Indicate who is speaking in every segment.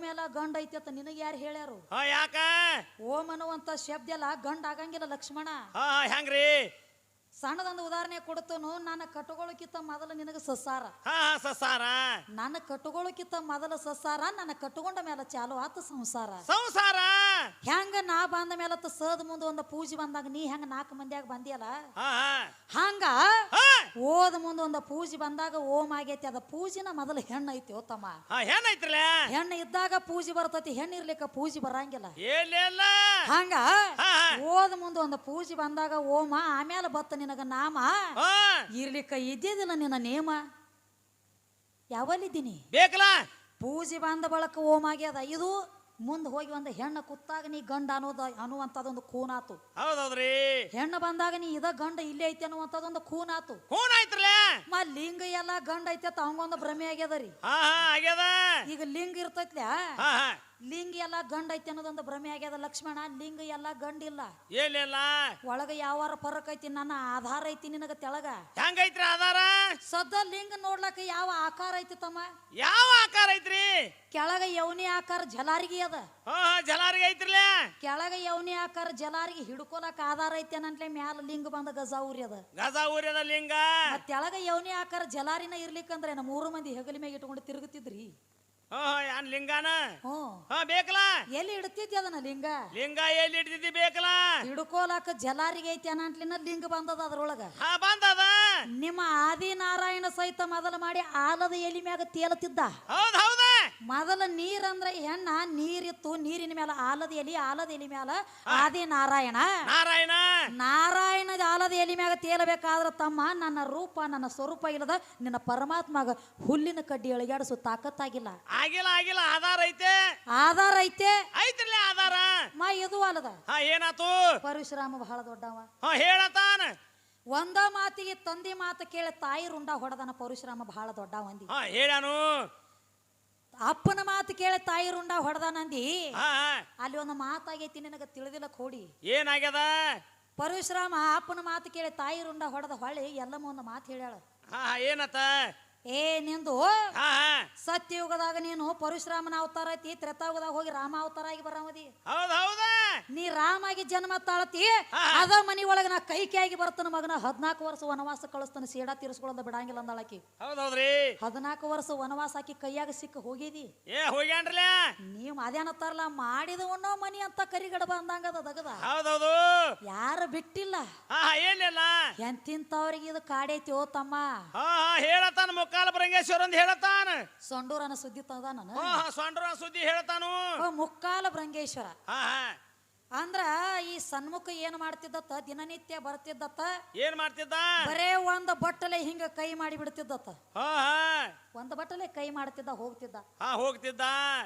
Speaker 1: ಎಲ್ಲ ಗಂಡ ಐತಿ ಅಂತ ನಿನಗೆ ಯಾರು ಹೇಳ್ಯಾರು?
Speaker 2: ಓಮ್ ಯಾಕ?
Speaker 1: ಓಂ ಅನ್ನುವಂತ ಶಬ್ದ ಎಲ್ಲ ಗಂಡ ಆಗಂಗಿಲ್ಲ ಲಕ್ಷ್ಮಣ.
Speaker 2: ಹಾ ಹಾ ಹೆಂಗ್ರಿ?
Speaker 1: ಸಣ್ಣದೊಂದು ಉದಾಹರಣೆ ಕೊಡ್ತನು ನಾನು ಕಟ್ಟುಕೊಳ್ಳೋಕ್ಕಿಂತ ಮೊದಲು ನಿನಗೆ ಸಸಾರ
Speaker 2: ಹಾ ಹಾ ಸಸಾರ
Speaker 1: ನಾನು ಕಟ್ಟುಕೊಳ್ಳೋಕ್ಕಿಂತ ಮೊದಲು ಸಸಾರ ನನ್ನ ಕಟ್ಟುಕೊಂಡ ಮೇಲೆ ಚಾಲು ಆತ ಸಂಸಾರ.
Speaker 2: ಸಂಸಾರ?
Speaker 1: ಹೆಂಗ ನಾ ಬಂದ ಮೇಲೆ ಸದ್ ಮುಂದೆ ಒಂದು ಪೂಜೆ ಬಂದಾಗ ನೀ ಹೆಂಗ ನಾಲ್ಕು ಮಂದಿಯಾಗ ಬಂದಿಯಲ್ಲ?
Speaker 2: ಹಾ ಹಾ.
Speaker 1: ಹಂಗ
Speaker 2: ಹಾ.
Speaker 1: ಓದ ಮುಂದೆ ಒಂದು ಪೂಜೆ ಬಂದಾಗ ಓಮ್ ಆಗೈತಿ ಅದ ಪೂಜಿನ ಮೊದಲು ಹೆಣ್ಣು ಐತಿ ಓ ತಮ್ಮ
Speaker 2: ಹಾ ಏನಾಯ್ತ್ರಲ್ಲ
Speaker 1: ಹೆಣ್ಣು ಇದ್ದಾಗ ಪೂಜೆ ಬರ್ತೈತಿ ಹೆಣ್ಣು ಇರ್ಲಿಕ್ಕ ಪೂಜೆ ಬರಂಗಿಲ್ಲ.
Speaker 2: ಏನಿಲ್ಲ
Speaker 1: ಹಂಗ
Speaker 2: ಹಾ
Speaker 1: ಓದ ಮುಂದೆ ಒಂದು ಪೂಜೆ ಬಂದಾಗ ಓಮ ಆಮೇಲೆ ಬತ್ತ ನಿನಗ ನಾಮ? ಇರ್ಲಿಕ್ಕ ಇದ್ದಿದ್ದಿಲ್ಲ ನಿನ್ನ ನೇಮ. ಯಾವಲ್ಲಿದ್ದೀನಿ?
Speaker 2: ಬೇಕಲ್ಲ?
Speaker 1: ಪೂಜೆ ಬಂದ ಬಳಕ ಓಮ್ ಆಗ್ಯದ ಇದು ಮುಂದೆ ಹೋಗಿ ಒಂದು ಹೆಣ್ಣು ಕುತ್ತಾಗ ನೀ ಗಂಡ ಅನ್ನೋದ ಅನ್ನುವಂಥದ್ದೊಂದು ಕೂನಾತು
Speaker 2: ಹೌದೌದ್ರಿ.
Speaker 1: ಹೆಣ್ಣು ಬಂದಾಗ ನೀ ಇದ ಗಂಡ ಇಲ್ಲೇ ಐತಿ ಅನ್ನುವಂಥದ್ದೊಂದು ಕೂನಾತು
Speaker 2: ಖೂನ್ ಆಯ್ತ್ರಲ್ಲ?
Speaker 1: ಮಾ ಲಿಂಗ ಎಲ್ಲ ಗಂಡ ಐತಿ ಅಂತ ಅವಂಗೊಂದು ಭ್ರಮೆ ಆಗ್ಯದ ರೀ. ಈಗ ಲಿಂಗ ಇರ್ತೈತ್ಲ್ಯಾ ಲಿಂಗ ಎಲ್ಲ ಗಂಡ ಐತಿ ಅನ್ನೋದೊಂದು ಭ್ರಮೆ ಆಗ್ಯದ ಲಕ್ಷ್ಮಣ. ಲಿಂಗ ಎಲ್ಲ ಗಂಡಿಲ್ಲ.
Speaker 2: ಏನಿಲ್ಲ?
Speaker 1: ಒಳಗ ಯಾವಾರ ಫರಕ್ ಐತಿ ನನ್ನ ಆಧಾರ ಐತಿ ನಿನಗ ತೆಳಗ.
Speaker 2: ಹೆಂಗೈತ್ರಿ ಆಧಾರ?
Speaker 1: ಸದ್ದ ಲಿಂಗ ನೋಡ್ಲಕ್ಕ ಯಾವ ಆಕಾರ ಐತಿ ತಮ್ಮ?
Speaker 2: ಯಾವ ಆಕಾರ ಐತ್ರಿ?
Speaker 1: ಕೆಳಗ ಯವನಿ ಆಕಾರ ಜಲಾರಿಗೆ ಅದ.
Speaker 2: ಜಲಾರಿಗೆ ಐತ್ರಲ್ಲ?
Speaker 1: ಕೆಳಗ ಯವನಿ ಆಕಾರ ಜಲಾರಿಗೆ ಹಿಡ್ಕೊಲಕ ಆಧಾರ ಐತಿ ಅನ್ನಂತ್ಲೆ ಮ್ಯಾಲ ಲಿಂಗ ಬಂದ ಗಜಾವುರಿ ಅದ.
Speaker 2: ಗಜ ಅದ ಲಿಂಗ?
Speaker 1: ಕೆಳಗ ತೆಳಗ ಯವನಿ ಆಕಾರ ಜಲಾರಿನ ಇರ್ಲಿಕ್ಕಂದ್ರೆ ನಮ್ಮ ಮೂರು ಮಂದಿ ಹೆಗಲಿ ಮ್ಯಾಗ ಇಟ್ಕೊಂಡು ತಿರುಗುತ್ತಿದ್ರಿ?
Speaker 2: ಯಾನ್ ಲಿಂಗಾನ?
Speaker 1: ಹ್ಞೂ.
Speaker 2: ಹಾ ಬೇಕಲ್ಲ?
Speaker 1: ಎಲ್ಲಿ ಇಡ್ತಿದ್ದಿ ಅದನ್ನ ಲಿಂಗ?
Speaker 2: ಲಿಂಗ ಎಲ್ಲಿ ಬೇಕಲ್ಲ?
Speaker 1: ಹಿಡ್ಕೋಲಾಕ ಜಲಾರಿಗೆ ಐತಿ ಅನ್ನ ಲಿಂಗ ಬಂದದ ಅದ್ರೊಳಗ.
Speaker 2: ಹಾ ಬಂದದ?
Speaker 1: ನಿಮ್ಮ ಆದಿನಾರಾಯಣ ಸಹಿತ ಮೊದಲು ಮಾಡಿ ಆಲದ ಎಲಿ ಮ್ಯಾಗ ತೇಲತಿದ್ದ
Speaker 2: ಹೌದ್ ಹೌದ?
Speaker 1: ಮೊದಲ ನೀರಂದ್ರ ಹೆಣ್ಣ ನೀರಿತ್ತು ನೀರಿನ ಮೇಲೆ ಆಲದ ಎಲಿ ಆಲದ ಎಲಿ ಮ್ಯಾಲ ಆದಿ ನಾರಾಯಣ?
Speaker 2: ನಾರಾಯಣ
Speaker 1: ಆಲದ ಎಲಿ ಮ್ಯಾಗ ತೇಲಬೇಕಾದ್ರೆ ತಮ್ಮ ನನ್ನ ರೂಪ ನನ್ನ ಸ್ವರೂಪ ಇಲ್ಲದ ನಿನ್ನ ಪರಮಾತ್ಮಗ ಹುಲ್ಲಿನ ಕಡ್ಡಿ ಎಳಗಾಡಿಸು ತಾಕತ್ತಾಗಿಲ್ಲ.
Speaker 2: ಆಗಿಲ್ಲ ಆಗಿಲ್ಲ. ಆಧಾರ ಐತೆ.
Speaker 1: ಆಧಾರ ಐತೆ.
Speaker 2: ಐತ್ರಲ್ಲ ಆಧಾರ.
Speaker 1: ಮಾ ಇದು ಅಲ್ಲದ.
Speaker 2: ಹಾ ಏನಾತು?
Speaker 1: ಪರಶುರಾಮ ಬಹಳ ದೊಡ್ಡವ.
Speaker 2: ಹಾ ಹೇಳತಾನ.
Speaker 1: ಒಂದ ಮಾತಿಗೆ ತಂದೆ ಮಾತು ಕೇಳಿ ತಾಯಿ ರುಂಡ ಹೊಡೆದನ ಪರಶುರಾಮ ಬಹಳ ದೊಡ್ಡ ಒಂದಿ
Speaker 2: ಹಾ ಹೇಳಾನು
Speaker 1: ಅಪ್ಪನ ಮಾತು ಕೇಳಿ ತಾಯಿ ರುಂಡ ಹೊಡೆದನಂದಿ. ಅಲ್ಲಿ ಒಂದು ಮಾತಾಗೈತಿ ನಿನಗ ತಿಳಿದಿಲ್ಲ ಕೋಡಿ.
Speaker 2: ಏನಾಗ್ಯದ?
Speaker 1: ಪರಶುರಾಮ ಅಪ್ಪನ ಮಾತು ಕೇಳಿ ತಾಯಿ ರುಂಡ ಹೊಡೆದ ಹೊಳ್ಳಿ ಎಲ್ಲಮ್ಮ ಒಂದು ಮಾತು ಹೇಳ್ಯಾಳ.
Speaker 2: ಹಾ ಏನತ್ತ?
Speaker 1: ಏ ನಿಂದು
Speaker 2: ಹಾ ಹಾ.
Speaker 1: ಸತ್ಯಯುಗದಾಗ ನೀನು ಪರಶುರಾಮನ ಅವತಾರ ಐತಿ ತ್ರೇತಾಯುಗದಾಗ ಹೋಗಿ ರಾಮ ಅವತಾರ ಆಗಿ ಬರಾಮದಿ.
Speaker 2: ಹೌದ್ ರಾಮ
Speaker 1: ನೀ ರಾಮಾಗಿ ಜನ್ಮ ತಾಳತಿ
Speaker 2: ಹಾ.
Speaker 1: ಅದ ಮನಿ ಒಳಗ ನಾ ಕೈಕೆಯಾಗಿ ಬರ್ತಾನ ಮಗನ ಹದ್ನಾಲ್ಕು ವರ್ಷ ವನವಾಸ ಕಳಿಸ್ತಾನ ಸೀಡ ತೀರಿಸ್ಕೊಳ್ಳೋದ ಬಿಡಂಗಿಲ್ಲ ಅಂದಾಳಕಿ
Speaker 2: ಹೌದ್ ಹೌದ್ರಿ.
Speaker 1: ಹದಿನಾಲ್ಕು ವರ್ಷ ವನವಾಸ ಹಾಕಿ ಕೈಯಾಗ ಸಿಕ್ಕ ಹೋಗಿದಿ.
Speaker 2: ಏ ಹೋಗ್ಯಾನ್ರಲ್ಲ
Speaker 1: ನೀವು ಅದೇನತ್ತಾರಲ್ಲ ಮಾಡಿದ ಉಣ್ಣೋ ಮನಿ ಅಂತ ಕರಿಗಡಬ ಅಂದಂಗದ ದಗದ. ಯಾರು ಬಿಟ್ಟಿಲ್ಲ.
Speaker 2: ಹಾ ಏನಿಲ್ಲ
Speaker 1: ಎಂತಿಂತವ್ರಿಗೆ ಇದು ಕಾಡೈತಿ ಓ ತಮ್ಮ.
Speaker 2: ಹಾ ಮುಕ್ಕಾಲ ಬರಂಗೇಶ್ವರ ಅಂತ ಹೇಳತಾನ.
Speaker 1: ಸೊಂಡೂರನ ಸುದ್ದಿ ತಂದ ನಾನು
Speaker 2: ಹಾ ಸೊಂಡ್ರ ಸುದ್ದಿ ಹೇಳ್ತಾನು.
Speaker 1: ಮುಕ್ಕಾಲ ಭ್ರಂಗೇಶ್ವರ
Speaker 2: ಹಾ ಹಾ.
Speaker 1: ಅಂದ್ರ ಈ ಸನ್ಮುಖ ಏನ್ ಮಾಡ್ತಿದ್ದತ್ತ? ದಿನನಿತ್ಯ ಬರ್ತಿದ್ದತ್ತ?
Speaker 2: ಏನ್ ಮಾಡ್ತಿದ್ದ?
Speaker 1: ಬರೇ ಒಂದ್ ಬಟ್ಟಲೆ ಹಿಂಗ ಕೈ ಮಾಡಿ ಬಿಡ್ತಿದ್ದತ್ತ.
Speaker 2: ಹಾ ಹಾ.
Speaker 1: ಒಂದ್ ಬಟ್ಟಲೆ ಕೈ ಮಾಡ್ತಿದ್ದ ಹೋಗ್ತಿದ್ದ.
Speaker 2: ಹಾ ಹೋಗ್ತಿದ್ದ.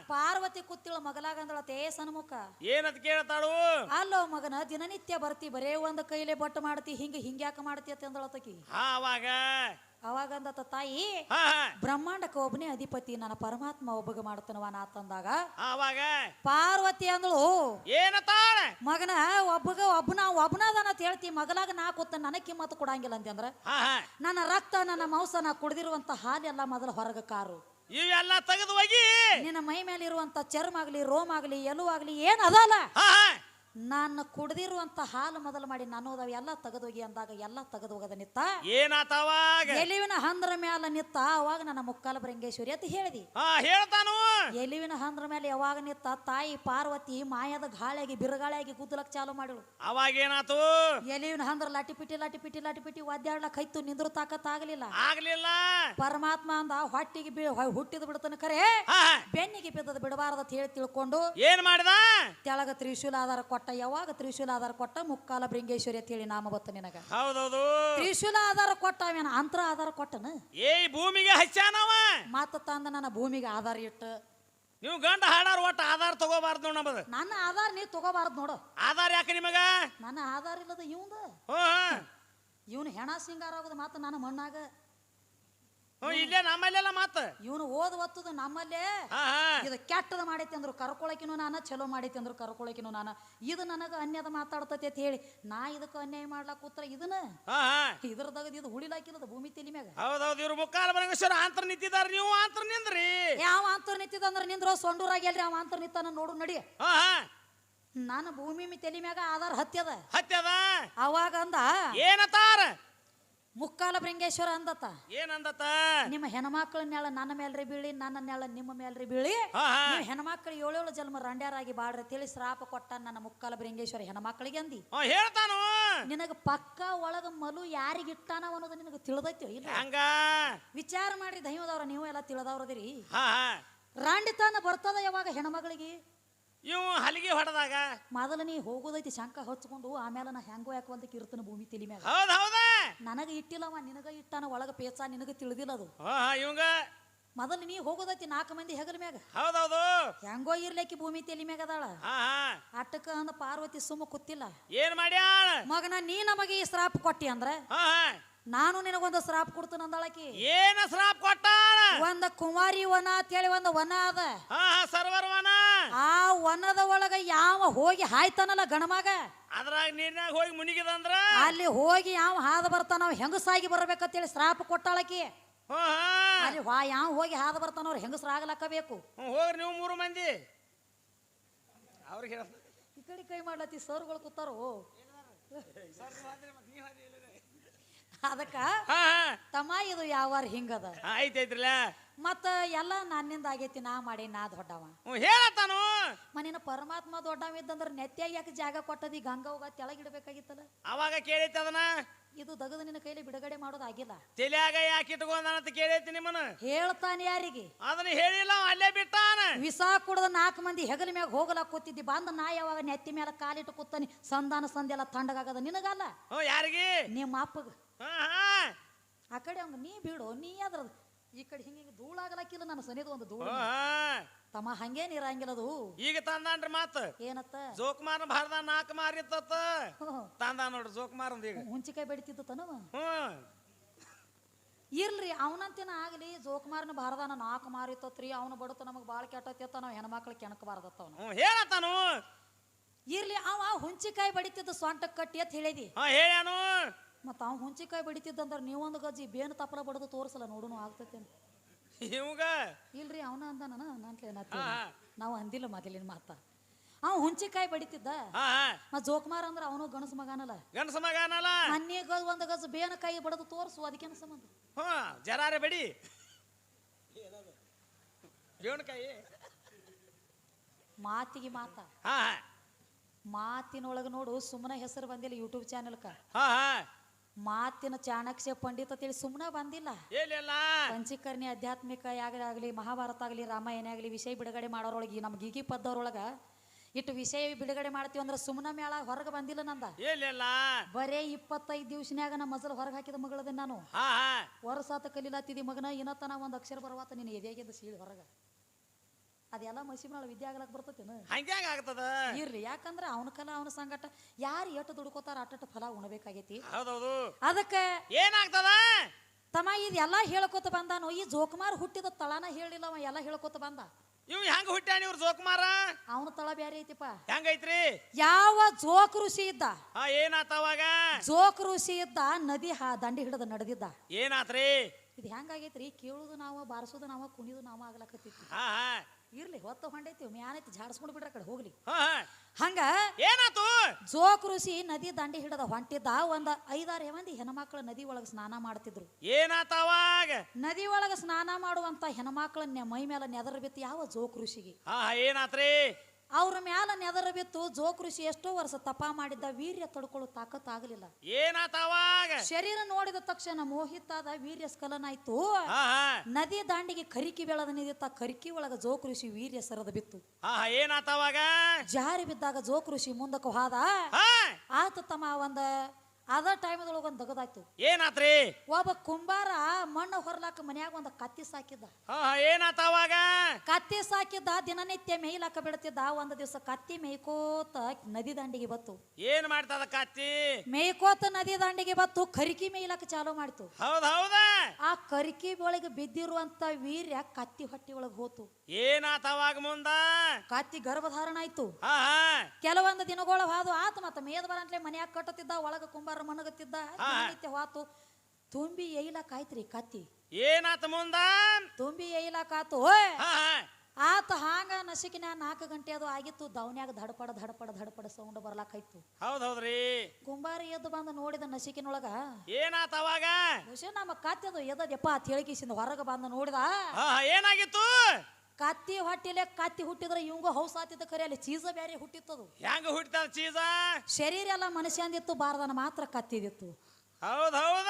Speaker 1: ಪಾರ್ವತಿ ಕುತ್ತಿಳ ಮಗಲಾಗಂದಳತೆ ಏ ಸನ್ಮುಖ?
Speaker 2: ಏನಂತ ಕೇಳ್ತಾಳು?
Speaker 1: ಅಲ್ಲೋ ಮಗನ ದಿನನಿತ್ಯ ಬರ್ತಿ ಬರೇ ಒಂದ್ ಕೈಲೆ ಬಟ್ಟು ಮಾಡ್ತಿ ಹಿಂಗ ಹಿಂಗ್ಯಾಕ ಮಾಡ್ತಿ ಅಂತ ಅಂದಳತಕಿ
Speaker 2: ಹಾ ಅವಾಗ.
Speaker 1: ಅವಾಗಂದತ ತಾಯಿ
Speaker 2: ಹಾ ಹಾ.
Speaker 1: ಬ್ರಹ್ಮಾಂಡಕ್ಕೆ ಒಬ್ಬನೇ ಅಧಿಪತಿ ನನ್ನ ಪರಮಾತ್ಮ ಒಬ್ಬಗ ಮಾಡ್ತಾನವ ನಾ ತಂದಾಗ
Speaker 2: ಅವಾಗ.
Speaker 1: ಪಾರ್ವತಿ ಅಂದಳು
Speaker 2: ಏನತಾಳ
Speaker 1: ಮಗನ ಒಬ್ಬಗ ಒಬ್ಬನ ಒಬ್ಬನದನ ಅಂತ ಹೇಳ್ತಿ ಮಗಲಾಗ ನಾ ಕೂತ ನನಗೆ ಕಿಮ್ಮತ್ತು ಕೊಡಂಗಿಲ್ಲ ಅಂತಂದ್ರ
Speaker 2: ಹಾ ಹಾ.
Speaker 1: ನನ್ನ ರಕ್ತ ನನ್ನ ಮಾಂಸ ನಾ ಕುಡ್ದಿರುವಂತ ಹಾಲೆಲ್ಲ ಮೊದಲು ಹೊರಗ ಕಾರು.
Speaker 2: ಇವೆಲ್ಲ ತೆಗೆದು ಹೋಗಿ
Speaker 1: ನಿನ್ನ ಮೈ ಮೇಲೆ ಇರುವಂತ ಚರ್ಮ ಆಗ್ಲಿ ರೋಮ್ ಆಗ್ಲಿ ಎಲುವಾಗ್ಲಿ ಏನ್ ಅದಲ್ಲ.
Speaker 2: ಹಾ ಹಾ.
Speaker 1: ನಾನು ಕುಡ್ದಿರುವಂತ ಹಾಲು ಮೊದಲು ಮಾಡಿ ನಾನು ನನ್ನೋದವ ಎಲ್ಲ ತೆಗೆದೋಗಿ ಅಂದಾಗ ಎಲ್ಲ ತೆಗೆದೋಗದ ನಿತ್ತ?
Speaker 2: ಏನಾತವಾಗ
Speaker 1: ಎಲಿವಿನ ಹಂದ್ರ ಮ್ಯಾಲ ನಿತ್ತ ಅವಾಗ ನನ್ನ ಮುಕ್ಕಾಲ ಬರಂಗೇಶ್ವರಿ ಅಂತ ಹೇಳಿದಿ.
Speaker 2: ಹೇಳ್ತಾನು.
Speaker 1: ಎಲಿವಿನ ಹಂದ್ರ ಮೇಲೆ ಯಾವಾಗ ನಿತ್ತ ತಾಯಿ ಪಾರ್ವತಿ ಮಾಯದ ಗಾಳಿಯಾಗಿ ಬಿರುಗಾಳಿಯಾಗಿ ಗುದ್ದಲಕ್ ಚಾಲು ಮಾಡಿಳು.
Speaker 2: ಅವಾಗ ಏನಾತು?
Speaker 1: ಎಲಿವಿನ ಹಂದ್ರ ಲಾಟಿ ಪಿಟಿ ಲಾಟಿ ಪಿಟಿ ಲಾಟಿ ಪಿಟಿ ಒದ್ದಾಡ್ಲಕ್ ಹೈತು ನಿಂದ್ರು ತಾಕತ್ ಆಗಲಿಲ್ಲ.
Speaker 2: ಆಗ್ಲಿಲ್ಲ?
Speaker 1: ಪರಮಾತ್ಮ ಅಂದ ಹೊಟ್ಟಿಗೆ ಹುಟ್ಟಿದ ಬಿಡತನ
Speaker 2: ಕರೆ.
Speaker 1: ಬೆನ್ನಿಗೆ ಬಿದ್ದದ ಬಿಡಬಾರದ ಹೇಳಿ ತಿಳ್ಕೊಂಡು
Speaker 2: ಏನ್ ಮಾಡಿದ?
Speaker 1: ತೆಳಗ ತ್ರಿಶೂಲ ಆಧಾರ ಕೊಟ್ಟ ಯಾವಾಗ ತ್ರಿಶೂಲ ಆಧಾರ ಕೊಟ್ಟ? ಮುಕ್ಕಾಲ ಬೃಂಗೇಶ್ವರಿ ಅಂತ ಹೇಳಿ ನಾಮ ಬತ್ತ ನಿನಗ.
Speaker 2: ಹೌದೌದು.
Speaker 1: ತ್ರಿಶೂಲ ಆಧಾರ ಕೊಟ್ಟ ಅವೇನ? ಅಂತರ ಆಧಾರ ಕೊಟ್ಟನ?
Speaker 2: ಏ ಭೂಮಿಗೆ ಹಚ್ಚಾನವ
Speaker 1: ಮಾತ ತಂದ ನನ್ನ ಭೂಮಿಗೆ ಆಧಾರ ಇಟ್ಟು.
Speaker 2: ನೀವು ಗಂಡ ಹಾಡಾರ ಒಟ್ಟ ಆಧಾರ ತಗೋಬಾರ್ದು ನೋಡ ನಮ್ಮದು.
Speaker 1: ನನ್ನ ಆಧಾರ ನೀ ತಗೋಬಾರ್ದು ನೋಡು.
Speaker 2: ಆಧಾರ ಯಾಕೆ ನಿಮಗ?
Speaker 1: ನನ್ನ ಆಧಾರ ಇಲ್ಲದ ಇವಂದ? ಇವನು ಹೆಣ ಸಿಂಗಾರ ಆಗೋದು ಮಾತ ನನ್ನ ಮಣ್ಣಾಗ.
Speaker 2: ಇಲ್ಲೇ ನಮ್ಮಲ್ಲೆಲ್ಲ ಮಾತ.
Speaker 1: ಇವನು ಓದ್ ಒತ್ತದ ನಮ್ಮಲ್ಲೇ. ಇದು ಕೆಟ್ಟದ ಮಾಡೈತಿ ಅಂದ್ರು ಕರ್ಕೊಳಕಿನೂ ನಾನು ಚಲೋ ಮಾಡೈತಿ ಅಂದ್ರು ಕರ್ಕೊಳಕಿನೂ ನಾನು. ಇದು ನನಗೆ ಅನ್ಯದ ಮಾತಾಡ್ತತಿ ಅಂತ ಹೇಳಿ ನಾ ಇದಕ್ಕೆ ಅನ್ಯಾಯ ಮಾಡ್ಲಾಕ ಕೂತ್ರ ಇದನ್ನ? ಇದ್ರದಾಗ ಇದು ಹುಳಿಲಾಕಿಲ್ಲದ ಭೂಮಿ ತಿಲಿ ಮ್ಯಾಗ.
Speaker 2: ಹೌದೌದು ಇವ್ರು ಮುಕ್ಕಾಲ ಬರಂಗೇಶ್ವರ ಆಂತರ್ ನಿಂತಿದಾರ ನೀವು ಆಂತರ್ ನಿಂದ್ರಿ.
Speaker 1: ಯಾವ ಅಂತರ್ ನಿಂತಿದ ಅಂದ್ರ ನಿಂದ್ರ ಸೊಂಡೂರಾಗೆಲ್ರಿ ಅವ ಆಂತರ್ ನಿಂತಾನ ನೋಡು ನಡಿ. ನಾನು ಭೂಮಿ ಮಿ ತಲಿ ಮ್ಯಾಗ ಆಧಾರ ಹತ್ಯದ.
Speaker 2: ಹತ್ಯದ?
Speaker 1: ಅವಾಗ ಅಂದ
Speaker 2: ಏನತಾರ
Speaker 1: ಮುಕ್ಕಾಲ ಭೃಂಗೇಶ್ವರ ಅಂದತ
Speaker 2: ಏನಂದತ
Speaker 1: ನಿಮ್ಮ ಹೆಣ್ಮಕ್ಳ ನೆಳ ನನ್ನ ಮೇಲ್ರಿ ಬೀಳಿ ನನ್ನ ನೆಳ ನಿಮ್ಮ ಮೇಲ್ರಿ ಬೀಳಿ ನೀವು ಹೆಣ್ಮಕ್ಳು ಏಳೇಳು ಜನ್ಮ ರಂಡ್ಯಾರಾಗಿ ಬಾಡ್ರಿ ತಿಳಿ ಶ್ರಾಪ ಕೊಟ್ಟ ನನ್ನ ಮುಕ್ಕಾಲ ಭೃಂಗೇಶ್ವರ ಹೆಣ್ಮಕ್ಳಿಗೆ ಅಂದಿ.
Speaker 2: ಹೇಳ್ತಾನು
Speaker 1: ನಿನಗ ಪಕ್ಕ ಒಳಗ ಮಲು ಯಾರಿಗಿಟ್ಟಾನ ಅನ್ನೋದು ನಿನಗೆ ತಿಳಿದೈತಿ ಇಲ್ಲ
Speaker 2: ಹಂಗ?
Speaker 1: ವಿಚಾರ ಮಾಡಿ ದೈವದವ್ರ ನೀವು ಎಲ್ಲ ತಿಳಿದವ್ರದಿರಿ. ರಾಂಡಿತನ ಬರ್ತದ ಯಾವಾಗ ಹೆಣ್ಮಗಳಿಗೆ
Speaker 2: ಇವು ಹಲಿಗೆ ಹೊಡೆದಾಗ?
Speaker 1: ಮೊದಲ ನೀ ಹೋಗೋದೈತಿ ಶಂಕ ಹಚ್ಕೊಂಡು ಆಮೇಲೆ ನಾ ಹೆಂಗೋ ಯಾಕೆ ಕಿರ್ತನ ಭೂಮಿ ತಿಳಿ ಮ್ಯಾಗ.
Speaker 2: ಹೌದ್ ಹೌದ?
Speaker 1: ನನಗ ಇಟ್ಟಿಲ್ಲವ ನಿನಗ ಇಟ್ಟಾನ ಒಳಗ ಪೇಚ ನಿನಗ ತಿಳಿದಿಲ್ಲ ಅದು.
Speaker 2: ಇವಂಗ?
Speaker 1: ಮೊದಲು ನೀ ಹೋಗೋದೈತಿ ನಾಲ್ಕು ಮಂದಿ ಹೆಗಲ ಮ್ಯಾಗ.
Speaker 2: ಹೌದೌದು
Speaker 1: ಹೆಂಗೋ ಇರ್ಲಿಕ್ಕೆ ಭೂಮಿ ತೆಲಿ ಮ್ಯಾಗ ಅದಾಳ. ಅಟ್ಟಕ ಅಂದ ಪಾರ್ವತಿ ಸುಮ್ಮ ಕೂತಿಲ್ಲ.
Speaker 2: ಏನ್ ಮಾಡ್ಯಾಳ?
Speaker 1: ಮಗನ ನೀ ನಮಗೆ ಈ ಶ್ರಾಪ್ ಕೊಟ್ಟಿ ಅಂದ್ರೆ? ನಾನು ನಿನಗೊಂದು ಶ್ರಾಪ್ ಕೊಡ್ತೀನಿ ಅಂದಾಳಕಿ
Speaker 2: ಏನ ಶ್ರಾಪ್ ಕೊಟ್ಟಾಳ?
Speaker 1: ಒಂದ ಕುಮಾರಿ ವನ ಅಂತ ಹೇಳಿ ಒಂದು ವನ ಅದ.
Speaker 2: ಸರ್ವರ್ ವನ.
Speaker 1: ಆ ವನದ ಒಳಗ ಯಾವ ಹೋಗಿ ಹಾಯ್ತಾನಲ್ಲ ಗಣಮಗ
Speaker 2: ಅದ್ರಾಗ ನೀರ್ನಾಗ ಹೋಗಿ ಮುನಿಗಿದಂದ್ರ
Speaker 1: ಅಲ್ಲಿ ಹೋಗಿ ಯಾವ ಹಾದ ಬರ್ತಾನ ಅವ್ ಹೆಂಗಸಾಗಿ ಬರ್ಬೇಕಂತೇಳಿ ಶ್ರಾಪ ಕೊಟ್ಟಾಳಕಿ.
Speaker 2: ಹ್ಞೂ ಹಾ.
Speaker 1: ಅಲ್ಲಿ ವಾ ಯಾವ ಹೋಗಿ ಹಾದ ಬರ್ತಾನ ಅವ್ರು ಹೆಂಗಸ್ರಾಗ್ಲಕ್ಕಬೇಕು
Speaker 2: ಹ್ಞೂ ಹೋಗ್ರಿ ನೀವು ಮೂರು ಮಂದಿ. ಅವ್ರಿಗೆ ಹೇಳ
Speaker 1: ಈ ಕಡೆ ಕೈ ಮಾಡ್ಲತ್ತಿ ಸರ್ಗಳು ಕೂತಾರೋ? ಅದಕ್ಕ
Speaker 2: ಹಾ
Speaker 1: ತಮ್ಮ ಇದು ಯಾವಾರ ಹಿಂಗದ?
Speaker 2: ಹಾ, ಐತ್ರಲ್ಲ
Speaker 1: ಮತ್ತ ಎಲ್ಲ ನನ್ನಿಂದ ಆಗೈತಿ ನಾ ಮಾಡಿ ನಾ ದೊಡ್ಡವ.
Speaker 2: ಹ್ಞೂ ಹೇಳತ್ತಾನು.
Speaker 1: ಮನಿನ ಪರಮಾತ್ಮ ದೊಡ್ಡವ ಇದ್ದಂದ್ರ ನೆತ್ಯಾಗ ಯಾಕೆ ಜಾಗ ಕೊಟ್ಟದಿ ಗಂಗಾವಾಗ ತೆಳಗಿಡ್ಬೇಕಾಗಿತ್ತಲ್ಲ
Speaker 2: ಅವಾಗ ಕೇಳೈತಿ ಅದನ್ನ.
Speaker 1: ಇದು ದಗದ ನಿನ್ನ ಕೈಲಿ ಬಿಡುಗಡೆ ಮಾಡೋದಾಗಿಲ್ಲ
Speaker 2: ತಲಿಯಾಗ ಯಾಕೆ ಇಟ್ಕೊಂಡಂತ ಕೇಳೈತಿ ನಿಮ್ಮನ್ನ?
Speaker 1: ಹೇಳ್ತಾನೆ ಯಾರಿಗೆ?
Speaker 2: ಅದನ್ನ ಹೇಳಿಲ್ಲ ಅವ ಅಲ್ಲೇ ಬಿಟ್ಟಾನ.
Speaker 1: ವಿಸ ಕುಡ್ದ ನಾಲ್ಕು ಮಂದಿ ಹೆಗಲ ಮ್ಯಾಗ ಹೋಗಲಾಕ ಕೂತಿದ್ದಿ ಬಂದ ನಾ ಯಾವಾಗ ನೆತ್ತಿ ಮೇಲೆ ಕಾಲಿಟ್ಟು ಕೂತಾನಿ ಸಂಧಾನ ಸಂದೆಲ್ಲ ತಣ್ಣಗಾಗದ ನಿನಗಲ್ಲ?
Speaker 2: ಹ್ಞೂ ಯಾರಿಗೆ?
Speaker 1: ನಿಮ್ಮ ಅಪ್ಪಗ.
Speaker 2: ಹಾ ಹಾ
Speaker 1: ಆ ಕಡೆ ಅವ್ನು ನೀ ಬಿಡು ನೀ ಅದ್ರದ್ ಈ ಕಡೆ ಹಿಂಗೆ ಹಿಂಗೆ ಧೂಳಾಗಲಕ್ಕಿಲ್ಲ ನನ್ನ ಸನಿದ ಒಂದು ಧೂಳು. ತಮ್ಮ ಹಂಗೇನ್ ಇರಂಗಿಲ್ಲ ಅದು.
Speaker 2: ಈಗ ತಂದಾನ್ರಿ ಮಾತ.
Speaker 1: ಏನತ್ತ?
Speaker 2: ಜೋಕುಮಾರ್ ಭಾರದ ನಾಲ್ಕು ಮಾರಿತ್ತ
Speaker 1: ಹ್ಮ್.
Speaker 2: ತಂದ ನೋಡ್ರಿ ಜೋಕುಮಾರ್ ಈಗ.
Speaker 1: ಹುಂಚಿಕಾಯಿ ಬೆಡಿತಿದ್ದು ತನವ? ಇರ್ಲಿ ಅವನಂತಿನ ಆಗಲಿ ಜೋಕುಮಾರನ ಭಾರದಾನ ನಾಲ್ಕು ಮಾರಿತತ್ರಿ ಅವನು ಬಡತ ನಮಗೆ ಭಾಳ ಕೆಟ್ಟತ್ತ ನಾವು ಹೆಣ್ಮಕ್ಳು ಕೆಣಕಬಾರ್ದತ್ತ ಅವನು.
Speaker 2: ಹೇಳತ್ತಾನು
Speaker 1: ಇರ್ಲಿ ಅವ ಹುಂಚಿಕಾಯಿ ಬಡಿತಿದ್ದ ಸೊಂಟಕ್ಕೆ ಕಟ್ಟಿ ಅಂತ ಹೇಳಿದಿ.
Speaker 2: ಹೇಳ್ಯಾನು
Speaker 1: ಮತ್ತು ಅವ್ನು ಹುಂಚಿಕಾಯಿ ಬಡಿತಿದ್ದಂದ್ರೆ ನೀವೊಂದು ಗಜ್ಜಿ ಬೇನ್ ತಪ್ಪಲ ಬಡದು ತೋರಿಸಲ್ಲ ನೋಡೋನು ಆಗ್ತೈತೆ ಅಂತ. ಇಲ್ರಿ ಅವನ ಅಂದ ನಾನು
Speaker 2: ಹಾ.
Speaker 1: ನಾವು ಅಂದಿಲ್ಲ ಮೊದಲಿನ ಮಾತ. ಅವ್ ಹುಂಚಿಕಾಯಿ ಬಡಿತಿದ್ದ? ಮತ್ ಜೋಕುಮಾರ್ ಅಂದ್ರೆ ಅವನು ಗಣಸ ಮಗನಲ್ಲ.
Speaker 2: ಗಣಸ ಮಗಾನಲ್ಲ?
Speaker 1: ಅನ್ನೇ ಗಜ್ ಒಂದು ಗಜ್ ಬೇನ ಕೈ ಬಡದು ತೋರ್ಸು ಅದಕ್ಕೇನ ಸಂಬಂಧ?
Speaker 2: ಹಾ ಜರಾರೆ ಬಡಿ.
Speaker 1: ಮಾತಿಗೆ ಮಾತ. ಮಾತಿನೊಳಗೆ ನೋಡು ಸುಮ್ಮನೆ ಹೆಸರು ಬಂದಿಲ್ಲ ಯೂಟ್ಯೂಬ್ ಚಾನೆಲ್ಕ ಮಾತಿನ ಚಾಣಕ್ಯ ಪಂಡಿತ ತಿಳಿ ಸುಮ್ಮನೆ ಬಂದಿಲ್ಲ. ಪಂಚಕರ್ಣಿ ಆಧ್ಯಾತ್ಮಿಕ ಆಗಲಿ ಮಹಾಭಾರತ ಆಗಲಿ ರಾಮಾಯಣ ಆಗಲಿ ವಿಷಯ ಬಿಡುಗಡೆ ಮಾಡೋರೊಳಗೆ ನಮ್ಮ ಗೀಗಿ ಪದ್ದವ್ರೊಳಗ ಇಟ್ಟು ವಿಷಯ ಬಿಡುಗಡೆ ಮಾಡ್ತೀವಿ ಅಂದ್ರೆ ಸುಮ್ಮನೆ ಮೇಳ ಹೊರಗೆ ಬಂದಿಲ್ಲ ನಂದ. ಬರೇ ಇಪ್ಪತ್ತೈದು ದಿವ್ಸನ್ಯಾಗ ನಮ್ಮ ಮಜಲ್ ಹೊರಗೆ ಹಾಕಿದ ಮಗಳದ ನಾನು.
Speaker 2: ಹಾ ಹಾ.
Speaker 1: ವರ್ಷಾತ ಕಲಿಲಾತಿದಿ ಮಗನ ಇನ್ನತನ ಒಂದು ಅಕ್ಷರ ಬರವಾತ ನಿನ್ನ ಎದೆಯಾಗಿದ್ದ ಸೀಳು ಹೊರಗ. ಅದೆಲ್ಲ ಮಸಿಬ್ನಾಳ ವಿದ್ಯೆ ಆಗ್ಲಕ್ ಬರ್ತತೇನು?
Speaker 2: ಹಂಗ್ಯಾಂಗ ಆಗ್ತದ?
Speaker 1: ಇರ್ಲಿ ಯಾಕಂದ್ರೆ ಅವನ ಕಲ ಅವನ ಸಂಗಟ ಯಾರು ಎಷ್ಟು ದುಡ್ಕೋತಾರ ಅಟ್ಟ ಫಲ ಉಣಬೇಕಾಗೈತಿ.
Speaker 2: ಹೌದೌದು.
Speaker 1: ಅದಕ್ಕೆ
Speaker 2: ಏನಾಗ್ತದ?
Speaker 1: ತಮ್ಮ ಇದೆಲ್ಲ ಹೇಳ್ಕೊತ ಬಂದಾನು ಈ ಜೋಕುಮಾರ್ ಹುಟ್ಟಿದ ತಳನ ಹೇಳಿಲ್ಲ ಅವ ಎಲ್ಲ ಹೇಳ್ಕೊತ ಬಂದ.
Speaker 2: ಇವ್ ಹೆಂಗ್ ಹುಟ್ಟ್ಯಾನ ಇವ್ರ ಜೋಕುಮಾರ?
Speaker 1: ಅವನ ತಳ ಬ್ಯಾರೆ ಐತಿಪ್ಪ.
Speaker 2: ಹೆಂಗೈತ್ರಿ?
Speaker 1: ಯಾವ ಜೋಕ್ ಋಷಿ ಇದ್ದ?
Speaker 2: ಏನಾತವಾಗ
Speaker 1: ಜೋಕ್ ಋಷಿ ಇದ್ದ ನದಿ ಹಾ ದಂಡಿ ಹಿಡಿದ ನಡೆದಿದ್ದ.
Speaker 2: ಏನಾತ್ರಿ?
Speaker 1: ಇದು ಹೆಂಗಾಗೈತ್ರಿ ಕೇಳುದು ನಾವ ಬಾರಿಸೋದು ನಾವ ಕುಣಿದು ನಾವ ಆಗ್ಲಕತ್ತಿತ್ತು
Speaker 2: ಹಾ ಹಾ.
Speaker 1: ಇರ್ಲಿ ಹೊತ್ತ ಹೊಂಡೈತಿ ಮ್ಯಾನೈತಿ ಜಾಡ್ಸ್ಕೊಂಡು ಬಿಡ್ರ ಕಡೆ ಹೋಗ್ಲಿ. ಹಂಗ
Speaker 2: ಏನಾತು?
Speaker 1: ಜೋಕ್ ಋಷಿ ನದಿ ದಂಡಿ ಹಿಡದ ಹೊಂಟಿದ್ದ ಒಂದ ಐದಾರು ಮಂದಿ ಹೆಣ್ಮಕ್ಳ ನದಿ ಒಳಗ ಸ್ನಾನ ಮಾಡ್ತಿದ್ರು.
Speaker 2: ಏನಾತವಾಗ
Speaker 1: ನದಿ ಒಳಗ ಸ್ನಾನ ಮಾಡುವಂತ ಹೆಣ್ಮಕ್ಳನ್ನ ಮೈ ಮೇಲೆ ನೆದರ್ ಬಿತ್ತು ಯಾವ ಜೋಕ್ ಋಷಿಗೆ
Speaker 2: ಹಾ ಏನಾತ್ರಿ?
Speaker 1: ಅವ್ರ ಮ್ಯಾಲ ನೆದರ ಬಿತ್ತು ಜೋಕ್ ಋಷಿ ಎಷ್ಟೋ ವರ್ಷ ತಪ ಮಾಡಿದ್ದ ವೀರ್ಯ ತಡ್ಕೊಳ್ಳೋ ತಾಕತ್ ಆಗಲಿಲ್ಲ.
Speaker 2: ಏನಾತವಾಗ
Speaker 1: ಶರೀರ ನೋಡಿದ ತಕ್ಷಣ ಮೋಹಿತಾದ ವೀರ್ಯ
Speaker 2: ಸ್ಖಲನ ಆಯ್ತು
Speaker 1: ನದಿ ದಾಂಡಿಗೆ ಕರಿಕಿ ಬೆಳೆದ ನಿದಿತ್ತ ಕರಿಕಿ ಒಳಗ ಜೋಕ್ ಋಷಿ ವೀರ್ಯ ಸರದ ಬಿತ್ತು.
Speaker 2: ಹಾ
Speaker 1: ಜಾರಿ ಬಿದ್ದಾಗ ಜೋಕ್ ಋಷಿ ಮುಂದಕ್ಕೆ ಹೋದ. ಆತ ತಮ್ಮ ಒಂದ ಅದ ಟೈಮದೊಳಗೆ ಒಂದು ದಗದಾಯ್ತು.
Speaker 2: ಏನಾತ್ರಿ?
Speaker 1: ಒಬ್ಬ ಕುಂಬಾರ ಮಣ್ಣು ಹೊರಲಾಕ ಮನ್ಯಾಗ ಒಂದು ಕತ್ತಿ ಸಾಕಿದ್ದ
Speaker 2: ಹಾ ಏನಾತ ಅವಾಗ?
Speaker 1: ಕತ್ತಿ ಸಾಕಿದ್ದ ದಿನನಿತ್ಯ ಮೇಯ್ಲಾಕ ಬಿಡ್ತಿದ್ದ ಒಂದು ದಿವಸ ಕತ್ತಿ ಮೇಯ್ಕೋತ ನದಿ ದಂಡಿಗೆ ಬತ್ತು.
Speaker 2: ಏನ್ ಮಾಡ್ತದ ಕತ್ತಿ?
Speaker 1: ಮೇಯ್ಕೋತ ನದಿ ದಂಡಿಗೆ ಬತ್ತು ಕರಿಕಿ ಮೇಯ್ಲಾಕ ಚಾಲೂ ಮಾಡ್ತು.
Speaker 2: ಹೌದ್ ಹೌದ?
Speaker 1: ಆ ಕರಿಕಿ ಒಳಗೆ ಬಿದ್ದಿರುವಂತ ವೀರ್ಯ ಕತ್ತಿ ಹೊಟ್ಟಿ ಒಳಗೆ ಹೋತು.
Speaker 2: ಏನಾತ ಅವಾಗ ಮುಂದ?
Speaker 1: ಕತ್ತಿ ಗರ್ಭಧಾರಣ ಆಯ್ತು. ಕೆಲವೊಂದು ದಿನಗಳು ಹಾದು ಆತ ಮತ್ತ ಮೇದ ಬರಂತ್ಲೆ ಮನ್ಯಾಗ ಕಟ್ಟುತ್ತಿದ್ದ ಒಳಗ ಕುಂಬಾರ ಮನಗತ್ತಿದ್ದ
Speaker 2: ಹಾ.
Speaker 1: ದಿನನಿತ್ಯ ಹೋತು. ತುಂಬಿ ಏಯ್ಲಾಕ್ ಆಯ್ತ್ರಿ ಕತ್ತಿ.
Speaker 2: ಏನಾತ ಮುಂದ
Speaker 1: ತುಂಬಿ ಏಯ್ಲಾಕ್ ಆತು ಓಯ್
Speaker 2: ಹಾ ಹಾ.
Speaker 1: ಆತ ಹಾಂಗ ನಸಿಕಿನ ನಾಲ್ಕು ಗಂಟೆ ಅದು ಆಗಿತ್ತು. ದವನ್ಯಾಗ ಧಡಪಡ ಧಡಪಡ ಧಡಪಡ ಸೌಂಡ್ ಬರ್ಲಾಕಾಯ್ತು
Speaker 2: ಹೌದ್ ಹೌದ್ರಿ
Speaker 1: ಕುಂಬಾರಿ ಎದ್ದು ಬಂದು ನೋಡಿದ ನಸಿಕಿನೊಳಗ
Speaker 2: ಏನಾತ ಅವಾಗ?
Speaker 1: ಬಹುಶಃ ನಮ್ಮ ಕತ್ತೆದು ಎದದಪ್ಪ ಅಂತ ಹೇಳಿಕಿಸಿಂದ ಹೊರಗೆ ಬಂದು ನೋಡಿದ.
Speaker 2: ಹಾ ಹಾ. ಏನಾಗಿತ್ತು?
Speaker 1: ಕತ್ತಿ ಹೊಟ್ಟಿಲೆ ಕತ್ತಿ ಹುಟ್ಟಿದ್ರೆ ಇವಂಗೂ ಹೌಸ್ ಆತಿದ್ದ ಖರೆ ಅಲ್ಲಿ ಚೀಸ ಬೇರೆ ಹುಟ್ಟಿತ್ತದು.
Speaker 2: ಹೆಂಗ ಹುಟ್ಟಿತದ ಚೀಸ?
Speaker 1: ಶರೀರ ಎಲ್ಲ ಮನುಷ್ಯಂದಿತ್ತು ಬಾರದನ ಮಾತ್ರ ಕತ್ತಿದಿತ್ತು.
Speaker 2: ಹೌದ್ ಹೌದ.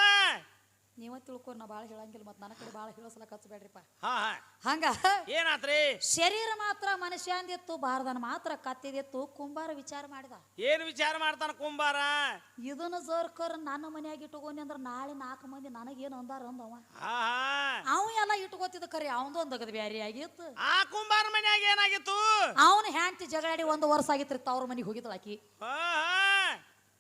Speaker 1: ನೀವ ತಿಳ್ಕೊ ನಾ ಭಾಳ ಹೇಳಂಗಿಲ್ಲ ಮತ್ತೆ ನನ್ನ ಕಡೆ ಭಾಳ ಹೇಳಸಲಕ್ಕ ಹಚ್ಚಬೇಡ್ರಿಪ್ಪ
Speaker 2: ಹಾ ಹಾ.
Speaker 1: ಹಂಗ?
Speaker 2: ಏನಾತ್ರಿ?
Speaker 1: ಶರೀರ ಮಾತ್ರ ಮನುಷ್ಯಂದಿತ್ತು ಬಾರದನ ಮಾತ್ರ ಕತ್ತಿದಿತ್ತು ಕುಂಬಾರ ವಿಚಾರ ಮಾಡಿದ.
Speaker 2: ಏನ್ ವಿಚಾರ ಮಾಡ್ತಾನ ಕುಂಬಾರ?
Speaker 1: ಇದನ್ನ ಜೋರ್ಕರ್ ನನ್ನ ಮನ್ಯಾಗ ಇಟ್ಕೊಂಡಿ ಅಂದ್ರೆ ನಾಳೆ ನಾಲ್ಕು ಮಂದಿ ನನಗೇನು ಅಂದಾರ ಅಂದವ. ಅವ ಎಲ್ಲ ಇಟ್ಕೋತಿದ್ದ ಕರಿ ಅವಂದು ಒಂದು ಅಗದ ಬ್ಯಾರಿ ಆಗಿತ್ತು.
Speaker 2: ಆ ಕುಂಬಾರ ಮನ್ಯಾಗ ಏನಾಗಿತ್ತು?
Speaker 1: ಅವನ ಹ್ಯಾಂಡ್ತಿ ಜಗಳಾಡಿ ಒಂದು ವರ್ಷ ಆಗಿತ್ರಿ ತವ್ರ ಮನೆಗೆ ಹೋಗಿದ್ಳ ಆಕಿ.
Speaker 2: ಹಾ.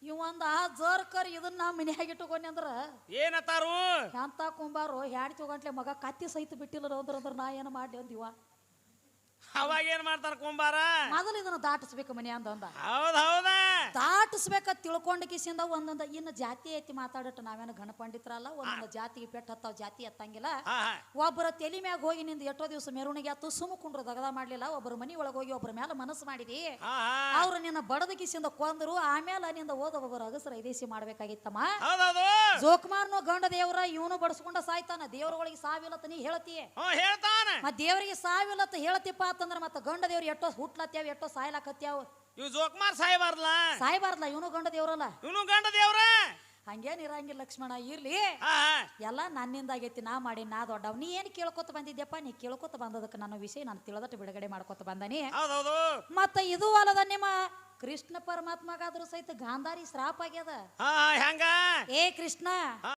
Speaker 2: ಹಾ
Speaker 1: ಜರ್ ಒಂದ ಆ ಇದನ್ನ ಇದನ್ನ ಮನ್ಯಾಗ ಇಟ್ಟುಕೊಂಡೆ ಅಂದ್ರ
Speaker 2: ಏನತ್ತಾರು?
Speaker 1: ಎಂತ ಕುಂಬಾರು ಹ್ಯಾಡ್ ತಗೊಂಡ್ಲೆ ಮಗ ಕತ್ತಿ ಸಹಿತ ಬಿಟ್ಟಿಲ್ಲ ಅಂದ್ರ ಅಂದ್ರ ನಾ ಏನು ಮಾಡ್ಲಿ ಅಂದಿವ?
Speaker 2: ಅವಾಗ ಏನ್ ಮಾಡ್ತಾರ ಕುಂಬಾರ?
Speaker 1: ಮೊದಲು ಇದನ್ನ ದಾಟಿಸ್ಬೇಕು ಮನೆ ಅಂದ ಅಂದ.
Speaker 2: ಹೌದ್ ಹೌದ.
Speaker 1: ದಾಟಿಸ್ಬೇಕ ತಿಳ್ಕೊಂಡ ಕಿಸಿಂದ ಒಂದೊಂದ ಇನ್ನು ಜಾತಿ ಐತಿ ಮಾತಾಡಟ್ಟು ನಾವೇನು ಗಣ ಪಂಡಿತರಲ್ಲ ಒಂದೊಂದು ಜಾತಿಗೆ ಪೆಟ್ಟು ಹತ್ತಾವ ಜಾತಿ ಎತ್ತಂಗಿಲ್ಲ. ಒಬ್ಬರ ತಲೆ ಮ್ಯಾಗ ಹೋಗಿ ನಿಂದ ಎಷ್ಟೋ ದಿವಸ ಮೆರವಣಿಗೆ ಆತು ಸುಮ್ಕೊಂಡ್ರು ದಗದ ಮಾಡ್ಲಿಲ್ಲ ಒಬ್ಬರ ಮನಿ ಒಳಗೆ ಹೋಗಿ ಒಬ್ಬರ ಮೇಲೆ ಮನಸ್ಸು ಮಾಡಿದಿ. ಅವ್ರು ನಿನ್ನ ಬಡದ ಕಿಸಿಂದ ಕೊಂದರು ಆಮೇಲೆ ನಿಂದ ಓದ ಒಬ್ಬರ ಅಗಸರ ಇದೇಸಿ ಮಾಡ್ಬೇಕಾಗಿತ್ತಮ್ಮ. ಜೋಕುಮಾರ್ನು ಗಂಡ ದೇವ್ರ ಇವನು ಬಡಿಸ್ಕೊಂಡ ಸಾಯ್ತಾನ ದೇವ್ರಗಳಿಗೆ ಸಾವಿಲ್ಲತ್ತ ನೀ ಹೇಳ್ತೀಯ
Speaker 2: ಹೇಳ್ತಾನ.
Speaker 1: ದೇವರಿಗೆ ಸಾವಿಲ್ಲತ್ತ ಹೇಳ್ತಿಪ್ಪ ಅಂತಂದ್ರ ಮತ್ತೆ ಗಂಡ ದೇವ್ರು ಎಷ್ಟೋ ಹುಟ್ಲತ್ಯಾವ ಎಷ್ಟೋ ಸಾಯ್ಲಾಕತ್ಯಾವ
Speaker 2: ಇವ್ ಜೋಕ್ಮಾರ್ ಸಾಯ್ಬಾರ್ಲ?
Speaker 1: ಸಾಯ್ಬಾರ್ಲ ಇವನು ಗಂಡ ದೇವ್ರಲ್ಲ
Speaker 2: ಇವನು ಗಂಡ ದೇವ್ರ
Speaker 1: ಹಂಗೇನ್ ಇರಂಗಿಲ್ಲ ಲಕ್ಷ್ಮಣ ಇರ್ಲಿ. ಎಲ್ಲ ನನ್ನಿಂದ ಆಗೈತಿ ನಾ ಮಾಡಿ ನಾ ದೊಡ್ಡವ್. ನೀ ಏನ್ ಕೇಳ್ಕೊತ ಬಂದಿದ್ಯಪ್ಪ? ನೀ ಕೇಳ್ಕೊತ ಬಂದದಕ್ಕೆ ನನ್ನ ವಿಷಯ ನಾನು ತಿಳಿದಟ್ಟು ಬಿಡುಗಡೆ ಮಾಡ್ಕೊತ ಬಂದನಿ. ಮತ್ತ ಇದು ಅಲ್ಲದ ನಿಮ್ಮ ಕೃಷ್ಣ ಪರಮಾತ್ಮಗಾದ್ರೂ ಸಹಿತ ಗಾಂಧಾರಿ ಶ್ರಾಪ್ ಆಗ್ಯದ? ಏ ಕೃಷ್ಣ